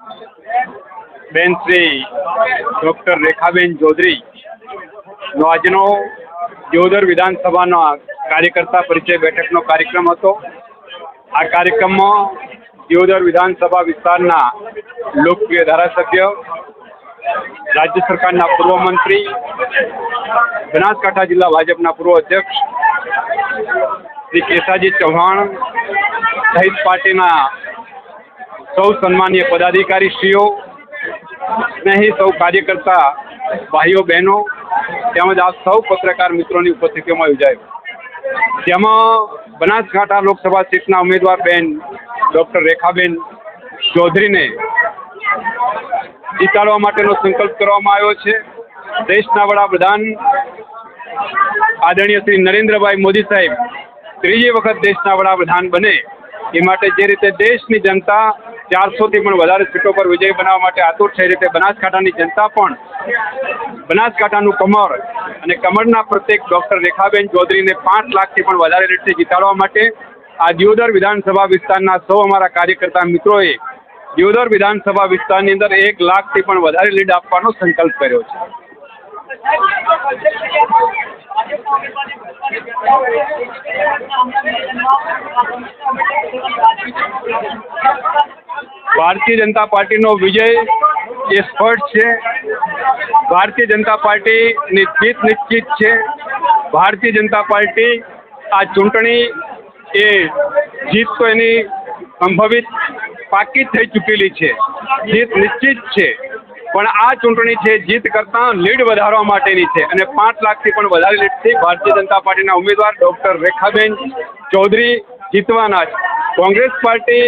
બેન શ્રી ડૉક્ટર રેખાબેન ચૌધરી આજનો દિયોદર વિધાનસભાના કાર્યકર્તા પરિચય બેઠકનો કાર્યક્રમ હતો. આ કાર્યક્રમમાં દિયોદર વિધાનસભા વિસ્તારના લોકપ્રિય ધારાસભ્ય, રાજ્ય સરકારના પૂર્વ મંત્રી, બનાસકાંઠા જિલ્લા ભાજપના પૂર્વ અધ્યક્ષ શ્રી કેસાજી ચૌહાણ સહિત પાર્ટીના સૌ સન્માનીય પદાધિકારીશ્રીઓ, સ્નેહી સૌ કાર્યકર્તા, ભાઈઓ, બહેનો, તેમજ આ સૌ પત્રકાર મિત્રોની ઉપસ્થિતિમાં યોજાયો. જેમાં બનાસકાંઠા લોકસભા સીટના ઉમેદવાર બેન ડૉક્ટર રેખાબેન ચૌધરીને જીતાડવા માટેનો સંકલ્પ કરવામાં આવ્યો છે. દેશના વડાપ્રધાન આદરણીય શ્રી નરેન્દ્રભાઈ મોદી સાહેબ ત્રીજી વખત દેશના વડાપ્રધાન બને. એ માટે જે રીતે દેશની જનતા ચારસોથી પણ વધારે સીટો પર વિજય બનાવવા માટે આતુર છે રીતે બનાસકાંઠાની જનતા પણ બનાસકાંઠાનું કમર અને કમરના પ્રત્યેક ડૉક્ટર રેખાબેન ચૌધરીને પાંચ લાખથી પણ વધારે રેટથી જીતાડવા માટે આ દિયોદર વિધાનસભા વિસ્તારના સૌ અમારા કાર્યકર્તા મિત્રોએ દિયોદર વિધાનસભા વિસ્તારની અંદર એક લાખથી પણ વધારે લીડ આપવાનો સંકલ્પ કર્યો છે. ભારતીય જનતા પાર્ટીનો વિજય એ સ્પષ્ટ છે. ભારતીય જનતા પાર્ટીની જીત નિશ્ચિત છે. ભારતીય જનતા પાર્ટી આ ચૂંટણી એ જીત તો એની સંભવિત પાકી થઈ ચૂકેલી છે. જીત નિશ્ચિત છે. પણ આ ચૂંટણી છે જીત કરતાં લીડ વધારવા માટેની છે અને પાંચ લાખથી પણ વધારે લીડથી ભારતીય જનતા પાર્ટીના ઉમેદવાર ડૉક્ટર રેખાબેન ચૌધરી જીતવાના છે. કોંગ્રેસ પાર્ટી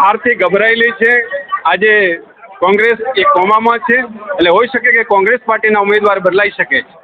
હારથી ગભરાયેલી છે. આજે કોંગ્રેસ એ કોમામાં છે. એટલે હોઈ શકે કે કોંગ્રેસ પાર્ટીના ઉમેદવાર બદલાઈ શકે છે.